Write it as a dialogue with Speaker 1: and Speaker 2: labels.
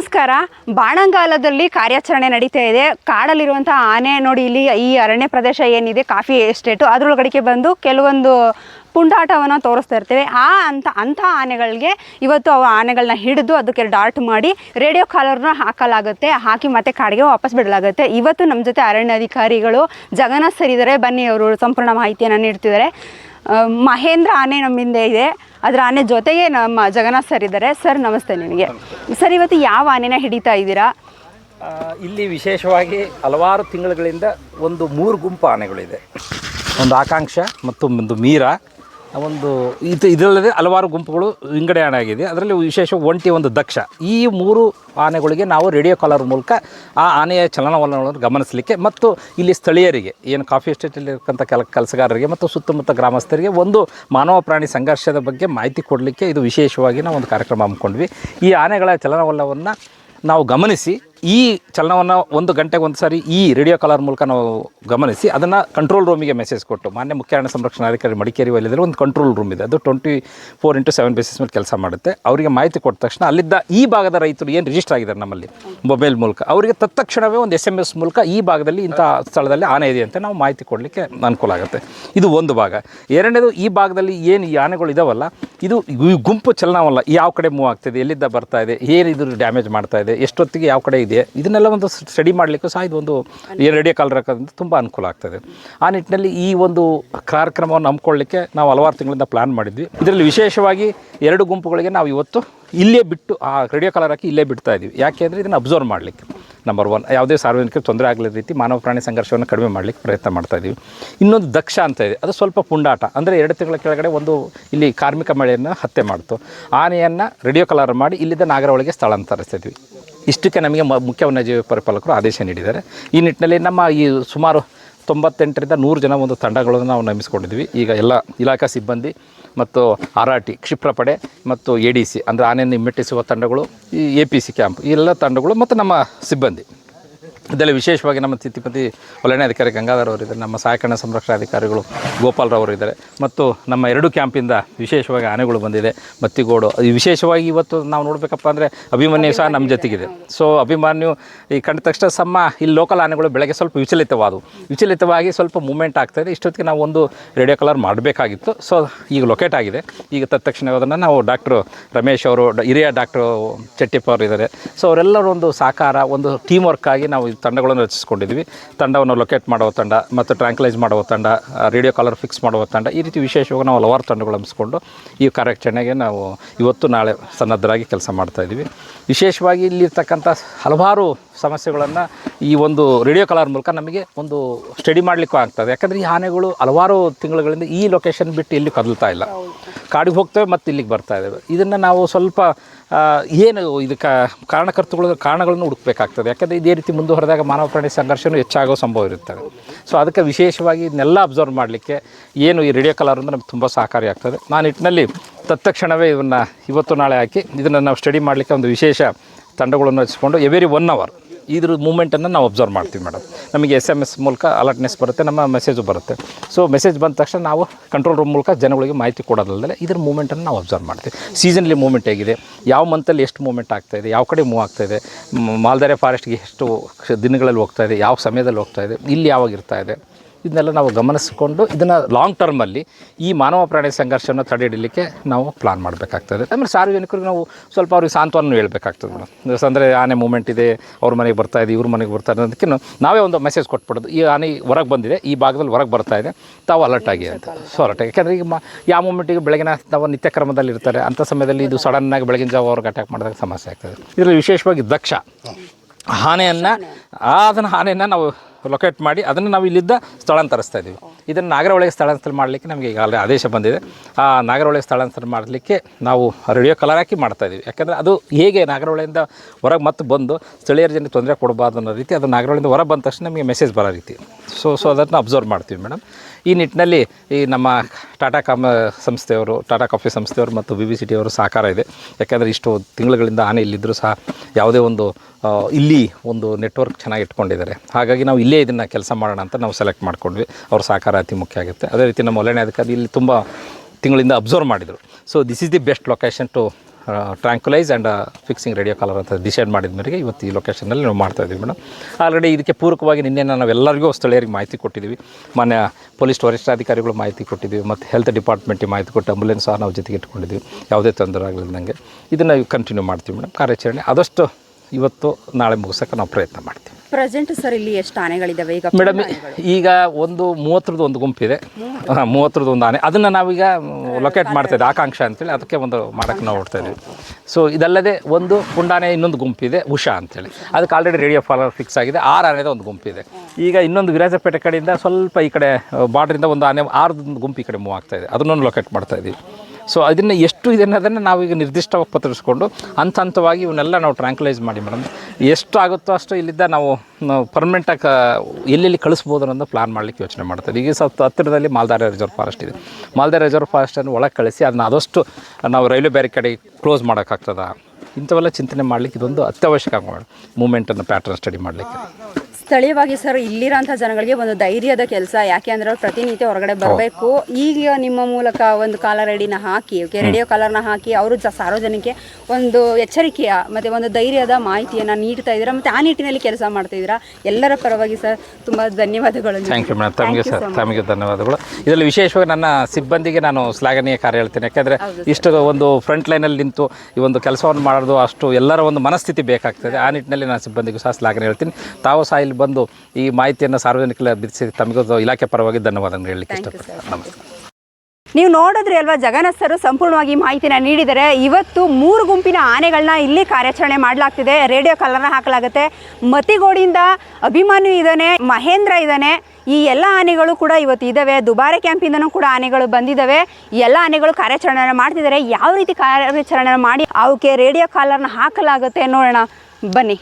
Speaker 1: ನಮಸ್ಕಾರ. ಬಾಣಂಗಾಲದಲ್ಲಿ ಕಾರ್ಯಾಚರಣೆ ನಡೀತಾ ಇದೆ. ಕಾಡಲ್ಲಿರುವಂಥ ಆನೆ ನೋಡಿ ಇಲ್ಲಿ ಈ ಅರಣ್ಯ ಪ್ರದೇಶ ಏನಿದೆ, ಕಾಫಿ ಎಸ್ಟೇಟು. ಅದರೊಳಗಡೆಗೆ ಬಂದು ಕೆಲವೊಂದು ಪುಂಡಾಟವನ್ನು ತೋರಿಸ್ತಾ ಇರ್ತೇವೆ. ಆ ಅಂತ, ಅಂಥ ಆನೆಗಳಿಗೆ ಇವತ್ತು ಅವು ಆನೆಗಳನ್ನ ಹಿಡಿದು ಅದಕ್ಕೆ ಡಾರ್ಟ್ ಮಾಡಿ ರೇಡಿಯೋ ಕಾಲರ್ನ ಹಾಕಲಾಗುತ್ತೆ. ಹಾಕಿ ಮತ್ತೆ ಕಾಡಿಗೆ ವಾಪಸ್ ಬಿಡಲಾಗುತ್ತೆ. ಇವತ್ತು ನಮ್ಮ ಜೊತೆ ಅರಣ್ಯ ಅಧಿಕಾರಿಗಳು ಜಗನ್ನಾಥ್ ಸರ್ ಬನ್ನಿ, ಅವರು ಸಂಪೂರ್ಣ ಮಾಹಿತಿಯನ್ನು ನೀಡ್ತಿದ್ದಾರೆ. ಮಹೇಂದ್ರ ಆನೆ ನಮ್ಮಿಂದ ಇದೆ. ಅದರ ಆನೆ ಜೊತೆಗೆ ನಮ್ಮ ಜಗನ್ನಾಥ್ ಸರ್ ಇದ್ದಾರೆ. ಸರ್, ನಮಸ್ತೆ ನಿಮಗೆ. ಸರ್, ಇವತ್ತು ಯಾವ ಆನೆನ ಹಿಡಿತಾ ಇದ್ದೀರಾ?
Speaker 2: ಇಲ್ಲಿ ವಿಶೇಷವಾಗಿ ಹಲವಾರು ತಿಂಗಳುಗಳಿಂದ ಒಂದು ಮೂರು ಗುಂಪು ಆನೆಗಳಿದೆ. ಒಂದು ಆಕಾಂಕ್ಷ ಮತ್ತು ಒಂದು ಮೀರ. ಒಂದು ಇದು ಇದರಲ್ಲದೆ ಹಲವಾರು ಗುಂಪುಗಳು ವಿಂಗಡೆ ಆಗಿದೆ. ಅದರಲ್ಲಿ ವಿಶೇಷ ಒಂಟಿ ಒಂದು ದಕ್ಷ. ಈ ಮೂರು ಆನೆಗಳಿಗೆ ನಾವು ರೇಡಿಯೋ ಕಾಲರ್ ಮೂಲಕ ಆ ಆನೆಯ ಚಲನವಲನಗಳನ್ನು ಗಮನಿಸಲಿಕ್ಕೆ ಮತ್ತು ಇಲ್ಲಿ ಸ್ಥಳೀಯರಿಗೆ, ಏನು ಕಾಫಿ ಎಸ್ಟೇಟಲ್ಲಿ ಇರ್ತಕ್ಕಂಥ ಕೆಲ ಕೆಲಸಗಾರರಿಗೆ ಮತ್ತು ಸುತ್ತಮುತ್ತ ಗ್ರಾಮಸ್ಥರಿಗೆ ಒಂದು ಮಾನವ ಪ್ರಾಣಿ ಸಂಘರ್ಷದ ಬಗ್ಗೆ ಮಾಹಿತಿ ಕೊಡಲಿಕ್ಕೆ ಇದು ವಿಶೇಷವಾಗಿ ನಾವು ಒಂದು ಕಾರ್ಯಕ್ರಮ ಹಮ್ಮಿಕೊಂಡ್ವಿ. ಈ ಆನೆಗಳ ಚಲನವಲನವನ್ನು ನಾವು ಗಮನಿಸಿ ಈ ಚಲನವನ್ನು ಒಂದು ಗಂಟೆಗೆ ಒಂದು ಸಾರಿ ಈ ರೇಡಿಯೋ ಕಾಲರ್ ಮೂಲಕ ನಾವು ಗಮನಿಸಿ, ಅದನ್ನು ಕಂಟ್ರೋಲ್ ರೂಮಿಗೆ ಮೆಸೇಜ್ ಕೊಟ್ಟು, ಮಾನ್ಯ ಮುಖ್ಯ ಅರಣ್ಯ ಸಂರಕ್ಷಣಾಧಿಕಾರಿ ಮಡಿಕೇರಿ ವಲಯದಲ್ಲಿ ಒಂದು ಕಂಟ್ರೋಲ್ ರೂಮ್ ಇದೆ. ಅದು twenty four into seven basis ಮೇಲೆ ಕೆಲಸ ಮಾಡುತ್ತೆ. ಅವರಿಗೆ ಮಾಹಿತಿ ಕೊಟ್ಟ ತಕ್ಷಣ ಅಲ್ಲಿದ್ದ ಈ ಭಾಗದ ರೈತರು ಏನು ರಿಜಿಸ್ಟರ್ ಆಗಿದ್ದಾರೆ ನಮ್ಮಲ್ಲಿ? ಮೊಬೈಲ್ ಮೂಲಕ. ಅವರಿಗೆ ತತ್ಕ್ಷಣವೇ ಒಂದು ಎಸ್ ಎಂ ಎಸ್ ಮೂಲಕ ಈ ಭಾಗದಲ್ಲಿ ಇಂಥ ಸ್ಥಳದಲ್ಲಿ ಆನೆ ಇದೆ ಅಂತ ನಾವು ಮಾಹಿತಿ ಕೊಡಲಿಕ್ಕೆ ಅನುಕೂಲ ಆಗುತ್ತೆ. ಇದು ಒಂದು ಭಾಗ. ಎರಡನೇದು, ಈ ಭಾಗದಲ್ಲಿ ಏನು ಈ ಆನೆಗಳು ಇದಾವಲ್ಲ, ಇದು ಗುಂಪು ಚಲನವಲ್ಲ. ಯಾವ ಕಡೆ ಮೂವ್ ಆಗ್ತಿದೆ ಎಲ್ಲಿದ್ದ ಬರ್ತಾ ಇದೆ, ಏನು ಇದು ಡ್ಯಾಮೇಜ್ ಮಾಡ್ತಾ ಇದೆ, ಎಷ್ಟೊತ್ತಿಗೆ ಯಾವ ಕಡೆ ಇದೆ, ಇದನ್ನೆಲ್ಲ ಒಂದು ಸ್ಟಡಿ ಮಾಡಲಿಕ್ಕೂ ಸಹ ಇದು ಒಂದು ರೇಡಿಯೋ ಕಾಲ್ ಹಾಕೋದ್ರಿಂದ ತುಂಬ ಅನುಕೂಲ ಆಗ್ತದೆ. ಆ ನಿಟ್ಟಿನಲ್ಲಿ ಈ ಒಂದು ಕಾರ್ಯಕ್ರಮವನ್ನು ಹಮ್ಮಿಕೊಳ್ಳಿಕ್ಕೆ ನಾವು ಹಲವಾರು ತಿಂಗಳಿಂದ ಪ್ಲ್ಯಾನ್ ಮಾಡಿದ್ವಿ. ಇದರಲ್ಲಿ ವಿಶೇಷವಾಗಿ ಎರಡು ಗುಂಪುಗಳಿಗೆ ನಾವು ಇವತ್ತು ಇಲ್ಲೇ ಬಿಟ್ಟು, ಆ ರೇಡಿಯೋ ಕಾಲರ್ ಹಾಕಿ ಇಲ್ಲೇ ಬಿಡ್ತಾ ಇದ್ದೀವಿ. ಯಾಕೆ ಅಂದರೆ ಇದನ್ನು ಅಬ್ಸರ್ವ್ ಮಾಡಲಿಕ್ಕೆ. ನಂಬರ್ ಒನ್ ಯಾವುದೇ ಸಾರ್ವಜನಿಕರಿಗೆ ತೊಂದರೆ ಆಗಲಿದ ರೀತಿ ಮಾನವ ಪ್ರಾಣಿ ಸಂಘರ್ಷವನ್ನು ಕಡಿಮೆ ಮಾಡಲಿಕ್ಕೆ ಪ್ರಯತ್ನ ಮಾಡ್ತಾ ಇದ್ದೀವಿ. ಇನ್ನೊಂದು ದಕ್ಷ ಅಂತ ಇದೆ. ಅದು ಸ್ವಲ್ಪ ಪುಂಡಾಟ. ಅಂದರೆ ಎರಡು ತಿಂಗಳ ಕೆಳಗಡೆ ಒಂದು ಇಲ್ಲಿ ಕಾರ್ಮಿಕ ಮಳೆಯನ್ನು ಹತ್ಯೆ ಮಾಡ್ತು. ಆನೆಯನ್ನು ರೇಡಿಯೋ ಕಲರ್ ಮಾಡಿ ಇಲ್ಲಿದ್ದ ನಾಗರಹೊಳೆಗೆ ಸ್ಥಳಾಂತರಿಸ್ತಿದ್ವಿ ಇಷ್ಟಕ್ಕೆ ನಮಗೆ ಮುಖ್ಯ ವನ್ಯಜೀವಿ ಪರಿಪಾಲಕರು ಆದೇಶ ನೀಡಿದ್ದಾರೆ. ಈ ನಿಟ್ಟಿನಲ್ಲಿ ನಮ್ಮ ಈ ಸುಮಾರು ತೊಂಬತ್ತೆಂಟರಿಂದ ನೂರು ಜನ ಒಂದು ತಂಡಗಳನ್ನು ನಾವು ನೇಮಿಸ್ಕೊಂಡಿದ್ವಿ ಈಗ ಎಲ್ಲ ಇಲಾಖಾ ಸಿಬ್ಬಂದಿ ಮತ್ತು ಆರ್ ಆರ್ ಟಿ ಕ್ಷಿಪ್ರಪಡೆ ಮತ್ತು ಎ ಡಿ ಸಿ, ಅಂದರೆ ಆನೆಯನ್ನು ಹಿಮ್ಮೆಟ್ಟಿಸುವ ತಂಡಗಳು, ಈ ಎ ಪಿ ಸಿ ಕ್ಯಾಂಪ್ ಎಲ್ಲ ತಂಡಗಳು ಮತ್ತು ನಮ್ಮ ಸಿಬ್ಬಂದಿ. ಇದರಲ್ಲಿ ವಿಶೇಷವಾಗಿ ನಮ್ಮ ತಿತಿಪತಿ ಅಧಿಕಾರಿ ಗಂಗಾಧರ್ ಅವರಿದ್ದಾರೆ, ನಮ್ಮ ಸಹಾಯಕರಣ ಸಂರಕ್ಷಣಾಧಿಕಾರಿಗಳು ಗೋಪಾಲ್ರವರು ಇದ್ದಾರೆ ಮತ್ತು ನಮ್ಮ ಎರಡು ಕ್ಯಾಂಪಿಂದ ವಿಶೇಷವಾಗಿ ಆನೆಗಳು ಬಂದಿದೆ, ಮತ್ತಿಗೋಡು. ಈ ವಿಶೇಷವಾಗಿ ಇವತ್ತು ನಾವು ನೋಡಬೇಕಪ್ಪ ಅಂದರೆ ಅಭಿಮನ್ಯು ಸಹ ನಮ್ಮ ಜೊತೆಗಿದೆ. ಸೊ ಅಭಿಮನ್ಯು, ಈ ಕಂಡ ತಕ್ಷಣ ಸಮ್ಮ ಇಲ್ಲಿ ಲೋಕಲ್ ಆನೆಗಳು ಬೆಳಗ್ಗೆ ಸ್ವಲ್ಪ ವಿಚಲಿತವಾದವು. ವಿಚಲಿತವಾಗಿ ಸ್ವಲ್ಪ ಮೂಮೆಂಟ್ ಆಗ್ತಾಯಿದೆ ಇಷ್ಟೊತ್ತಿಗೆ ನಾವು ಒಂದು ರೇಡಿಯೋ ಕಲರ್ ಮಾಡಬೇಕಾಗಿತ್ತು. ಸೊ ಈಗ ಲೊಕೇಟ್ ಆಗಿದೆ. ಈಗ ತತ್ಕ್ಷಣ ಅದನ್ನು ನಾವು ಡಾಕ್ಟ್ರು ರಮೇಶ್ ಅವರು, ಹಿರಿಯ ಡಾಕ್ಟ್ರು ಚೆಟ್ಟಿಪ್ಪ ಅವರು ಇದ್ದಾರೆ. ಸೊ ಅವರೆಲ್ಲರೂ ಒಂದು ಸಾಕಾರ ಒಂದು ಟೀಮ್ ವರ್ಕ್ ಆಗಿ ನಾವು ತಂಡಗಳನ್ನು ರಚಿಸ್ಕೊಂಡಿದ್ವಿ ತಂಡವನ್ನು ಲೊಕೇಟ್ ಮಾಡುವ ತಂಡ ಮತ್ತು ಟ್ರ್ಯಾಂಕ್ಲೈಸ್ ಮಾಡುವ ತಂಡ ರೇಡಿಯೋ ಕಾಲರ್ ಫಿಕ್ಸ್ ಮಾಡುವ ತಂಡ ಈ ರೀತಿ ವಿಶೇಷವಾಗಿ ನಾವು ಹಲವಾರು ತಂಡಗಳು ಹಮ್ಮಿಸ್ಕೊಂಡು ಈ ಕಾರ್ಯಾಚರಣೆಗೆ ನಾವು ಇವತ್ತು ನಾಳೆ ಸನ್ನದ್ಧರಾಗಿ ಕೆಲಸ ಮಾಡ್ತಾಯಿದ್ದೀವಿ ವಿಶೇಷವಾಗಿ ಇಲ್ಲಿರ್ತಕ್ಕಂಥ ಹಲವಾರು ಸಮಸ್ಯೆಗಳನ್ನು ಈ ಒಂದು ರೇಡಿಯೋ ಕಾಲರ್ ಮೂಲಕ ನಮಗೆ ಒಂದು ಸ್ಟಡಿ ಮಾಡಲಿಕ್ಕೂ ಆಗ್ತದೆ. ಯಾಕಂದರೆ ಈ ಆನೆಗಳು ಹಲವಾರು ತಿಂಗಳುಗಳಿಂದ ಈ ಲೊಕೇಶನ್ ಬಿಟ್ಟು ಇಲ್ಲಿ ಕದಲ್ತಾ ಇಲ್ಲ. ಕಾಡಿಗೆ ಹೋಗ್ತೇವೆ ಮತ್ತು ಇಲ್ಲಿಗೆ ಬರ್ತಾ ಇದ್ದೇವೆ. ಇದನ್ನು ನಾವು ಸ್ವಲ್ಪ ಏನು ಇದಕ್ಕೆ ಕಾರಣಕರ್ತಗಳು ಕಾರಣಗಳನ್ನು ಹುಡುಕಬೇಕಾಗ್ತದೆ. ಯಾಕಂದರೆ ಇದೇ ರೀತಿ ಮುಂದುವರೆದಾಗ ಮಾನವ ಪ್ರಾಣಿ ಸಂಘರ್ಷವೂ ಹೆಚ್ಚಾಗೋ ಸಂಭವ ಇರುತ್ತದೆ. ಸೊ ಅದಕ್ಕೆ ವಿಶೇಷವಾಗಿ ಇದನ್ನೆಲ್ಲ ಅಬ್ಸರ್ವ್ ಮಾಡಲಿಕ್ಕೆ ಏನು ಈ ರೇಡಿಯೋ ಕಲರ್ ಅಂದರೆ ನಮ್ಗೆ ತುಂಬ ಸಹಕಾರಿಯಾಗ್ತದೆ ನಾನು ನಿಟ್ಟಿನಲ್ಲಿ ತತ್ಕ್ಷಣವೇ ಇವನ್ನ ಇವತ್ತು ನಾಳೆ ಹಾಕಿ ಇದನ್ನು ನಾವು ಸ್ಟಡಿ ಮಾಡಲಿಕ್ಕೆ ಒಂದು ವಿಶೇಷ ತಂಡಗಳನ್ನು ಹಚ್ಚಿಕೊಂಡು ಎವೆರಿ ಒನ್ ಅವರ್ ಇದ್ರ ಮೂಮೆಂಟನ್ನು ನಾವು ಅಬ್ಸರ್ವ್ ಮಾಡ್ತೀವಿ ಮೇಡಮ್ ನಮಗೆ ಎಸ್ ಎಂ ಎಸ್ ಮೂಲಕ ಅಲರ್ಟ್ನೆಸ್ ಬರುತ್ತೆ, ನಮ್ಮ ಮೆಸೇಜು ಬರುತ್ತೆ. ಸೊ ಮೆಸೇಜ್ ಬಂದ ತಕ್ಷಣ ನಾವು ಕಂಟ್ರೋಲ್ ರೂಮ್ ಮೂಲಕ ಜನಗಳಿಗೆ ಮಾಹಿತಿ ಕೊಡೋದಲ್ಲದೆ ಇದ್ರ ಮೂಮೆಂಟನ್ನು ನಾವು ಅಬ್ಸರ್ವ್ ಮಾಡ್ತೀವಿ. ಸೀಸನ್ಲಿ ಮೂಮೆಂಟ್ ಹೇಗಿದೆ, ಯಾವ ಮಂತಲ್ಲಿ ಎಷ್ಟು ಮೂಮೆಂಟ್ ಆಗ್ತಾಯಿದೆ ಯಾವ ಕಡೆ ಮೂವ್ ಆಗ್ತಾಯಿದೆ ಮಾಲ್ದಾರೆ ಫಾರೆಸ್ಟ್ಗೆ ಎಷ್ಟು ದಿನಗಳಲ್ಲಿ ಹೋಗ್ತಾ ಇದೆ, ಯಾವ ಸಮಯದಲ್ಲಿ ಹೋಗ್ತಾ ಇದೆ, ಇಲ್ಲಿ ಯಾವಾಗ ಇರ್ತಾಯಿದೆ ಇದನ್ನೆಲ್ಲ ನಾವು ಗಮನಿಸಿಕೊಂಡು ಇದನ್ನು ಲಾಂಗ್ ಟರ್ಮಲ್ಲಿ ಈ ಮಾನವ ಪ್ರಾಣಿ ಸಂಘರ್ಷವನ್ನು ತಡೆ ಹಿಡಲಿಕ್ಕೆ ನಾವು ಪ್ಲಾನ್ ಮಾಡಬೇಕಾಗ್ತದೆ. ಆಮೇಲೆ ಸಾರ್ವಜನಿಕರಿಗೆ ನಾವು ಸ್ವಲ್ಪ ಅವ್ರಿಗೆ ಸಾಂತ್ವನ ಹೇಳ್ಬೇಕಾಗ್ತದೆ ಮೇಡಮ್. ಅಂದರೆ ಆನೆ ಮೂಮೆಂಟ್ ಇದೆ, ಅವ್ರ ಮನೆಗೆ ಬರ್ತಾ ಇದೆ, ಇವ್ರ ಮನೆಗೆ ಬರ್ತಾ ಇದೆ ಅದಕ್ಕೆ ನಾವೇ ಒಂದು ಮೆಸೇಜ್ ಕೊಟ್ಬಿಡೋದು. ಈ ಆನೆ ಹೊರಗೆ ಬಂದಿದೆ, ಈ ಭಾಗದಲ್ಲಿ ಹೊರಗೆ ಬರ್ತಾ ಇದೆ, ತಾವು ಅಲರ್ಟ್ ಆಗಿ ಅಂತ. ಸೊ ಅಲರ್ಟ್ ಆಗಿ. ಯಾಕಂದರೆ ಈಗ ಮ ಯಾವ ಮೂಮೆಂಟಿಗೆ ಬೆಳಗಿನ ನಾವು ನಿತ್ಯ ಕ್ರಮದಲ್ಲಿ ಇರ್ತಾರೆ ಅಂಥ ಸಮಯದಲ್ಲಿ ಇದು ಸಡನ್ನಾಗಿ ಬೆಳಗಿನ ಜಾವ ಅವ್ರಿಗೆ ಅಟ್ಯಾಕ್ ಮಾಡಿದಾಗ ಸಮಸ್ಯೆ ಆಗ್ತದೆ. ಇದರಲ್ಲಿ ವಿಶೇಷವಾಗಿ ದಕ್ಷ. ಆನೆಯನ್ನು ಅದನ್ನು ಆನೆಯನ್ನು ನಾವು ಲೊಕೇಟ್ ಮಾಡಿ ಅದನ್ನು ನಾವು ಇಲ್ಲಿದ್ದ ಸ್ಥಳಾಂತರಿಸ್ತಾ ಇದ್ದೀವಿ. ಇದನ್ನು ನಾಗರಹೊಳೆಗೆ ಸ್ಥಳಾಂತರ ಮಾಡಲಿಕ್ಕೆ ನಮಗೆ ಈಗಾಗಲೇ ಆದೇಶ ಬಂದಿದೆ. ಆ ನಾಗರಹೊಳೆಗೆ ಸ್ಥಳಾಂತರ ಮಾಡಲಿಕ್ಕೆ ನಾವು ರೇಡಿಯೋ ಕಲರ್ ಹಾಕಿ ಮಾಡ್ತಾ ಇದ್ದೀವಿ. ಯಾಕಂದರೆ ಅದು ಹೇಗೆ ನಾಗರಹೊಳೆಯಿಂದ ಹೊರಗೆ ಮತ್ತೆ ಬಂದು ಸ್ಥಳೀಯರ ಜನಕ್ಕೆ ತೊಂದರೆ ಕೊಡಬಾರ್ದು ಅನ್ನೋ ರೀತಿ ಅದು ನಾಗರಹೊಳೆಯಿಂದ ಹೊರಗೆ ಬಂದ ತಕ್ಷಣ ನಮಗೆ ಮೆಸೇಜ್ ಬರೋ ರೀತಿ. ಸೊ ಸೊ ಅದನ್ನು ಅಬ್ಸರ್ವ್ ಮಾಡ್ತೀವಿ ಮೇಡಮ್ ಈ ನಿಟ್ಟಿನಲ್ಲಿ ಈ ನಮ್ಮ ಟಾಟಾ ಕಾಮ ಸಂಸ್ಥೆಯವರು, ಟಾಟಾ ಕಾಫಿ ಸಂಸ್ಥೆಯವರು ಮತ್ತು ಬಿ ಬಿ ಸಿ ಟಿಯವರು ಸಹಕಾರ ಇದೆ. ಯಾಕೆಂದರೆ ಇಷ್ಟು ತಿಂಗಳುಗಳಿಂದ ಆನೆ ಇಲ್ಲಿದ್ದರೂ ಸಹ ಯಾವುದೇ ಒಂದು ಇಲ್ಲಿ ಒಂದು ನೆಟ್ವರ್ಕ್ ಚೆನ್ನಾಗಿ ಇಟ್ಕೊಂಡಿದ್ದಾರೆ. ಹಾಗಾಗಿ ನಾವು ಇಲ್ಲೇ ಇದನ್ನು ಕೆಲಸ ಮಾಡೋಣ ಅಂತ ನಾವು ಸೆಲೆಕ್ಟ್ ಮಾಡ್ಕೊಂಡ್ವಿ. ಅವ್ರ ಸಹಕಾರ ಅತಿ ಮುಖ್ಯ ಆಗುತ್ತೆ. ಅದೇ ರೀತಿ ನಮ್ಮ ಒಳ್ಳೆಯ ಅಧಿಕಾರಿ ಇಲ್ಲಿ ತುಂಬ ತಿಂಗಳಿಂದ ಅಬ್ಸರ್ವ್ ಮಾಡಿದರು. So this is the best location to tranquilise and fixing radio collar ಅಂತ ಡಿಸೈಡ್ ಮಾಡಿದ ಮೇರೆಗೆ ಇವತ್ತು ಈ ಲೊಕೇಶನಲ್ಲಿ ನಾವು ಮಾಡ್ತಾ ಇದ್ದೀವಿ ಮೇಡಮ್ ಆಲ್ರೆಡಿ ಇದಕ್ಕೆ ಪೂರಕವಾಗಿ ನಿನ್ನೆ ನಾವೆಲ್ಲರಿಗೂ ಸ್ಥಳೀಯರಿಗೆ ಮಾಹಿತಿ ಕೊಟ್ಟಿದ್ದೀವಿ. ಮಾನ್ಯ ಪೊಲೀಸ್ ವರಿಷ್ಠಾಧಿಕಾರಿಗಳು ಮಾಹಿತಿ ಕೊಟ್ಟಿದ್ದೀವಿ. ಮತ್ತು ಹೆಲ್ತ್ ಡಿಪಾರ್ಟ್ಮೆಂಟಿಗೆ ಮಾಹಿತಿ ಕೊಟ್ಟು ಆಂಬುಲೆನ್ಸ್ ಸಹ ನಾವು ಜೊತೆಗೆ ಇಟ್ಕೊಂಡಿದ್ದೀವಿ. ಯಾವುದೇ ತೊಂದರೆ ಆಗಲಿಲ್ಲದಂಗೆ ಇದನ್ನು ಕಂಟಿನ್ಯೂ ಮಾಡ್ತೀವಿ ಮೇಡಮ್ ಕಾರ್ಯಾಚರಣೆ ಆದಷ್ಟು ಇವತ್ತು ನಾಳೆ ಮುಗಿಸೋಕೆ ನಾವು ಪ್ರಯತ್ನ ಮಾಡ್ತೀವಿ.
Speaker 1: ಪ್ರೆಸೆಂಟ್ ಸರ್ ಇಲ್ಲಿ ಎಷ್ಟು ಆನೆಗಳಿದಾವೆ? ಈಗ
Speaker 2: ಮೇಡಮ್ ಈಗ ಒಂದು ಮೂವತ್ತರದ್ದು ಒಂದು ಗುಂಪಿದೆ ಹಾಂ ಮೂವತ್ತರದ್ದು ಒಂದು ಆನೆ. ಅದನ್ನು ನಾವೀಗ ಲೊಕೇಟ್ ಮಾಡ್ತಾ ಇದ್ದೀವಿ ಆಕಾಂಕ್ಷ ಅಂತೇಳಿ. ಅದಕ್ಕೆ ಒಂದು ಮಾಡೋಕ್ಕೆ ನಾವು ಹೊಡ್ತಾ ಇದ್ದೀವಿ. ಸೊ ಇದಲ್ಲದೆ ಒಂದು ಪುಂಡಾನೆ ಇನ್ನೊಂದು ಗುಂಪಿದೆ ಉಷಾ ಅಂತೇಳಿ. ಅದಕ್ಕೆ ಆಲ್ರೆಡಿ ರೇಡಿಯೋ ಫಾಲರ್ ಫಿಕ್ಸ್ ಆಗಿದೆ. ಆರು ಆನೆದ ಒಂದು ಗುಂಪಿದೆ ಈಗ ಇನ್ನೊಂದು ವಿರಾಜಪೇಟೆ ಕಡೆಯಿಂದ ಸ್ವಲ್ಪ ಈ ಕಡೆ ಬಾರ್ಡ್ರಿಂದ ಒಂದು ಆನೆ ಆರದೊಂದು ಗುಂಪು ಈ ಕಡೆ ಮೂವ್ ಆಗ್ತಾ ಇದೆ. ಅದನ್ನೊಂದು ಲೊಕೇಟ್ ಮಾಡ್ತಾ ಇದ್ದೀವಿ. ಸೊ ಅದನ್ನು ಎಷ್ಟು ಇದೆ ಅನ್ನೋದನ್ನು ನಾವೀಗ ನಿರ್ದಿಷ್ಟವಾಗಿ ಪತ್ರಿಸ್ಕೊಂಡು ಹಂತ ಹಂತವಾಗಿ ಇವನ್ನೆಲ್ಲ ನಾವು ಟ್ರ್ಯಾಂಕ್ಲೈಸ್ ಮಾಡಿ ಮೇಡಮ್. ಎಷ್ಟು ಆಗುತ್ತೋ ಅಷ್ಟು ಇಲ್ಲಿದ್ದ ನಾವು ನಾವು ಪರ್ಮನೆಂಟಾಗಿ ಎಲ್ಲೆಲ್ಲಿ ಕಳಿಸ್ಬೋದು ಅನ್ನೋದು ಪ್ಲಾನ್ ಮಾಡಲಿಕ್ಕೆ ಯೋಚನೆ ಮಾಡ್ತಾರೆ ಈಗ ಸ್ವಲ್ಪ ಹತ್ತಿರದಲ್ಲಿ ಮಾಲ್ದಾರ ರಿಸರ್ವ್ ಫಾರೆಸ್ಟ್ ಇದೆ. ಮಾಲ್ದಾರ ರಿಸರ್ವ್ ಫಾರೆಸ್ಟನ್ನು ಒಳಗೆ ಕಳಿಸಿ ಅದನ್ನ ಆದಷ್ಟು ನಾವು ರೈಲ್ವೆ ಬ್ಯಾರಿಕೇಡಿಗೆ ಕ್ಲೋಸ್ ಮಾಡೋಕ್ಕಾಗ್ತದ ಇಂಥವೆಲ್ಲ ಚಿಂತನೆ ಮಾಡಲಿಕ್ಕೆ ಇದೊಂದು ಅತ್ಯವಶ್ಯಕ ಮೂಮೆಂಟನ್ನು ಪ್ಯಾಟರ್ನ್ ಸ್ಟಡಿ ಮಾಡಲಿಕ್ಕೆ.
Speaker 1: ಸ್ಥಳೀಯವಾಗಿ ಸರ್ ಇಲ್ಲಿರೋಂಥ ಜನಗಳಿಗೆ ಒಂದು ಧೈರ್ಯದ ಕೆಲಸ. ಯಾಕೆ ಅಂದ್ರೆ ಅವ್ರು ಪ್ರತಿನಿತ್ಯ ಹೊರಗಡೆ ಬರಬೇಕು. ಈಗ ನಿಮ್ಮ ಮೂಲಕ ಒಂದು ಕಾಲರ್ ಐಡಿನ ಹಾಕಿ ಓಕೆ ರೇಡಿಯೋ ಕಾಲರ್ನ ಹಾಕಿ ಅವರು ಜ ಸಾರ್ವಜನಿಕ ಒಂದು ಎಚ್ಚರಿಕೆಯ ಮತ್ತು ಒಂದು ಧೈರ್ಯದ ಮಾಹಿತಿಯನ್ನು ನೀಡ್ತಾ ಇದ್ದೀರಾ? ಮತ್ತು ಆ ನಿಟ್ಟಿನಲ್ಲಿ ಕೆಲಸ ಮಾಡ್ತಾ ಇದ್ದೀರಾ? ಎಲ್ಲರ ಪರವಾಗಿ ಸರ್ ತುಂಬ ಧನ್ಯವಾದಗಳು
Speaker 2: ಥ್ಯಾಂಕ್ ಯು ಮೇಡಮ್ ತಮಗೆ ಸರ್ ತಮಗೆ ಧನ್ಯವಾದಗಳು. ಇದರಲ್ಲಿ ವಿಶೇಷವಾಗಿ ನನ್ನ ಸಿಬ್ಬಂದಿಗೆ ನಾನು ಶ್ಲಾಘನೀಯ ಕಾರ್ಯ ಹೇಳ್ತೀನಿ. ಯಾಕೆಂದರೆ ಇಷ್ಟು ಒಂದು ಫ್ರಂಟ್ ಲೈನಲ್ಲಿ ನಿಂತು ಈ ಒಂದು ಕೆಲಸವನ್ನು ಮಾಡೋದು ಅಷ್ಟು ಎಲ್ಲರ ಒಂದು ಮನಸ್ಥಿತಿ ಬೇಕಾಗ್ತದೆ. ಆ ನಿಟ್ಟಿನಲ್ಲಿ ನಾನು ಸಿಬ್ಬಂದಿಗೂ ಸಹ ಶ್ಲಾಘನೆ ಹೇಳ್ತೀನಿ. ತಾವು ಸಹ ಇಲ್ಲಿ ಬಂದು ಈ ಮಾಹಿತಿಯನ್ನು ಸಾರ್ವಜನಿಕರ ಬಿಡಿಸಿ ತಮಗೂ ಇಲಾಖೆ ಪರವಾಗಿ ಧನ್ಯವಾದ ಹೇಳಲಿಕ್ಕೆ ಇಷ್ಟಪಡ್ತೀನಿ. ನಮಸ್ಕಾರ
Speaker 1: ನೀವು ನೋಡಿದ್ರಿ ಅಲ್ವಾ ಜಗನಸ್ಥರು ಸಂಪೂರ್ಣವಾಗಿ ಮಾಹಿತಿನ ನೀಡಿದರೆ ಇವತ್ತು ಮೂರು ಗುಂಪಿನ ಆನೆಗಳನ್ನ ಇಲ್ಲಿ ಕಾರ್ಯಾಚರಣೆ ಮಾಡಲಾಗ್ತಿದೆ. ರೇಡಿಯೋ ಕಲರ್ನ ಹಾಕಲಾಗುತ್ತೆ. ಮತಿಗೋಡಿಯಿಂದ ಅಭಿಮಾನಿ ಇದ್ದಾನೆ ಮಹೇಂದ್ರ ಇದ್ದಾನೆ ಈ ಎಲ್ಲ ಆನೆಗಳು ಕೂಡ ಇವತ್ತು ಇದ್ದಾವೆ ದುಬಾರೆ ಕ್ಯಾಂಪಿಂದನೂ ಕೂಡ ಆನೆಗಳು ಬಂದಿದ್ದಾವೆ ಎಲ್ಲ ಆನೆಗಳು ಕಾರ್ಯಾಚರಣೆ ಮಾಡ್ತಿದ್ದಾರೆ. ಯಾವ ರೀತಿ ಕಾರ್ಯಾಚರಣೆ ಮಾಡಿ ಅವಕ್ಕೆ ರೇಡಿಯೋ ಕಾಲರ್ನ ಹಾಕಲಾಗುತ್ತೆ ನೋಡೋಣ. ಬನ್ನಿ.